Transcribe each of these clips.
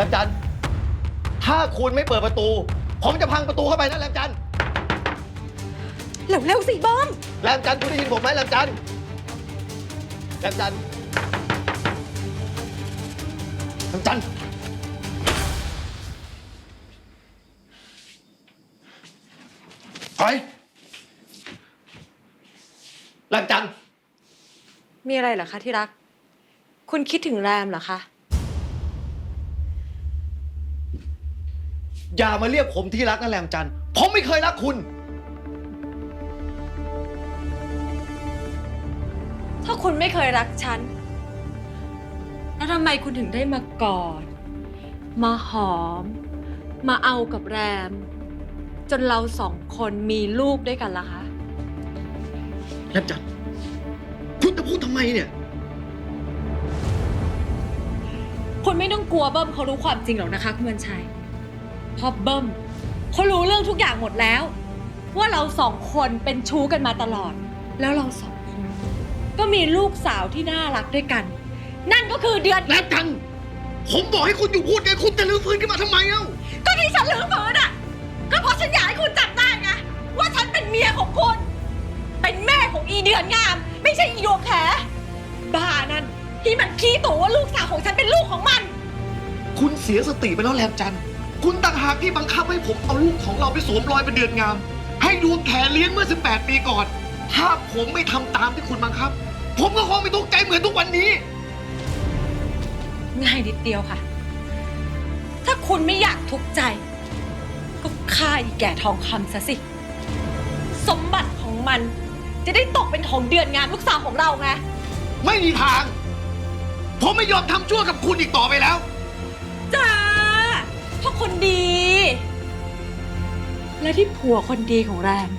ลมจันทร์ถ้าคุณไม่เปิดประตู ผมจะพังประตูเข้าไปนะแลมจันทร์เร็วๆสิเบิ้มแลมจันทร์คุณได้ยินผมไหมแลมจันทร์แลมจันทร์แลมจันทร์ถอยแลมจันทร์มีอะไรเหรอคะที่รัก คุณคิดถึงแรมเหรอคะ อย่ามาเรียกผมที่รักนะแลมจันทร์ผมไม่เคยรักคุณ ถ้าคุณไม่เคยรักฉัน แล้วทำไมคุณถึงได้มากอด มาหอม มาเอากับแรม จนเราสองคนมีลูกด้วยกันล่ะคะแลมจันทร์คุณจะพูดทำไมเนี่ย คุณไม่ต้องกลัวเบิ้มเขารู้ความจริงหรอกนะคะ คุณบัญชัยเพราะเบิ้มเขารู้เรื่องทุกอย่างหมดแล้ว ว่าเราสองคนเป็นชู้กันมาตลอด แล้วเราสองคน ก็มีลูกสาวที่น่ารักด้วยกัน นั่นก็คือเดือนแลมจันทร์ผมบอกให้คุณอยู่พูดไงคุณจะลื้อฟื้นขึ้นมาทำไมเอ้า ก็ที่ฉันลืมเฟิร์นอะ ก็เพราะฉันอยากให้คุณจับได้ไงว่าฉันเป็นเมียของคุณ เป็นแม่ของอีเดือนงาม ไม่ใช่อีดวงแขบ้านั่นที่มันขี้ตัวว่าลูกสาวของฉันเป็นลูกของมัน คุณเสียสติไปแล้วแลมจันทร์ คุณต่างหากที่บังคับให้ผมเอาลูกของเราไปสวมรอยเป็นเดือนงาม ให้ดวงแขเลี้ยงเมื่อ 18 ปีก่อน ถ้าผมไม่ทำตามที่คุณบังคับ ผมก็คงไม่ทุกข์ใจเหมือนทุกวันนี้ ง่ายนิดเดียวค่ะ ถ้าคุณไม่อยากทุกข์ใจ ก็ฆ่าอีแก่ทองคำซะสิ สมบัติของมัน จะได้ตกเป็นของเดือนงามลูกสาวของเราไง ไม่มีทาง ผมไม่ยอมทำชั่วกับคุณอีกต่อไปแล้ว จ้า พ่อคนดี และที่ผัวคนดีของแรม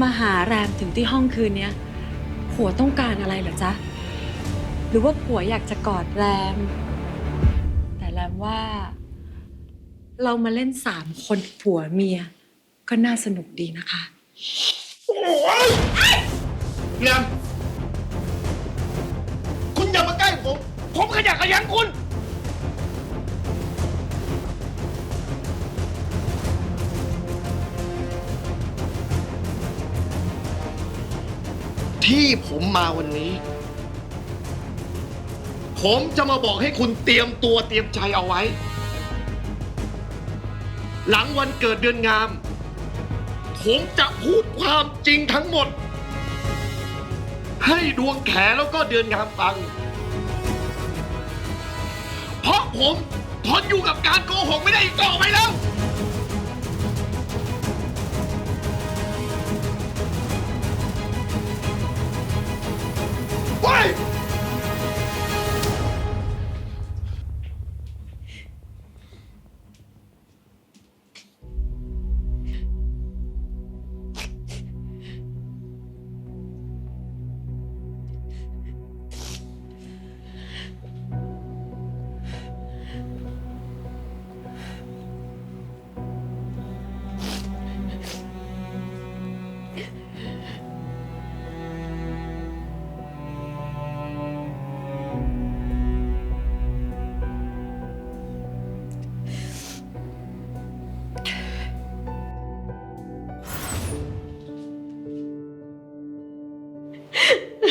มาหาแรมถึงที่ห้องคืนเนี้ยผัวต้องการอะไรเหรอจ๊ะ หรือว่าผัวอยากจะกอดแรม แต่แรมว่า เรามาเล่นสามคนผัวเมีย ก็น่าสนุกดีนะคะโอ้ยแลมคุณอย่ามาใกล้ผม ผมขยันขยันคุณ ที่ผมมาวันนี้ ผมจะมาบอกให้คุณเตรียมตัวเตรียมใจเอาไว้ หลังวันเกิดเดือนงาม ผมจะพูดความจริงทั้งหมด ให้ดวงแขแล้วก็เดือนงามฟัง เพราะผมทนอยู่กับการโกหกไม่ได้อีกต่อไปแล้ว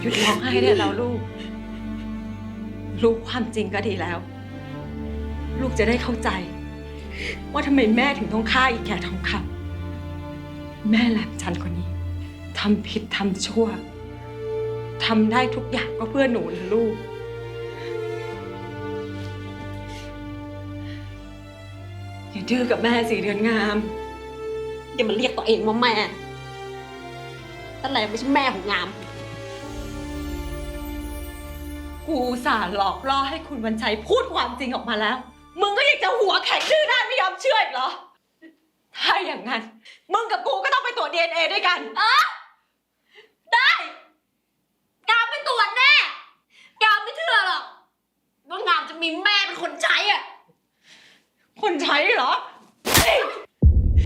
หยุดร้องไห้ได้แล้วลูก รู้ความจริงก็ดีแล้ว ลูกจะได้เข้าใจ ว่าทำไมแม่ถึงต้องฆ่าอีแก่ทองคำแม่แหลมจันคนนี้ทำผิดทำชั่วทำได้ทุกอย่างก็เพื่อหนูนะลูก อย่าดื้อกับแม่สีเดือนงาม อย่ามาเรียกตัวเองว่าแม่ตั้งแต่ไม่ใช่แม่ของงาม กูอุตสาห์หลอกล่อให้คุณวันชัยพูดความจริงออกมาแล้ว มึงก็ยังจะหัวแข็งดื้อด้านไม่ยอมเชื่ออีกเหรอ ถ้าอย่างนั้น มึงกับกูก็ต้องไปตรวจดีเอ็นเอด้วยกันได้กามไปตรวจแน่กามไม่เชื่อหรอกว่างามจะมีแม่เป็นคนใช้อะคนใช้เหรอเฮ้ย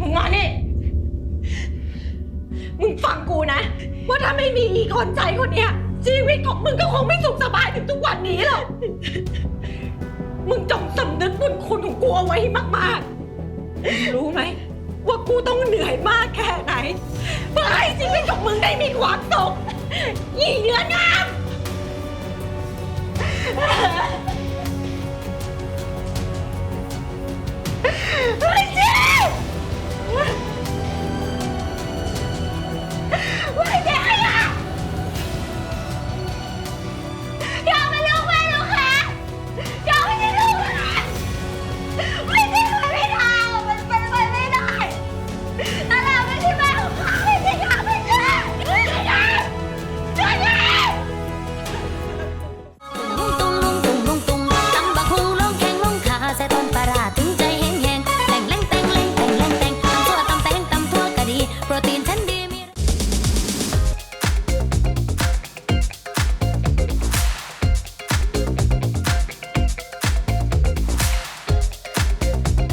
มึงมานี่ มึงฟังกูนะ ว่าถ้าไม่มีอีคนใจคนเนี้ย ชีวิตของมึงก็คงไม่สุขสบายถึงทุกวันนี้หรอกมึงจงสำนึกบุญคุณของกูเอาไว้ให้มากๆมึงรู้ไหม ว่ากูต้องเหนื่อยมากแค่ไหนเพื่อให้ชีวิตของมึงได้มีความสุขยี่เนื้องาม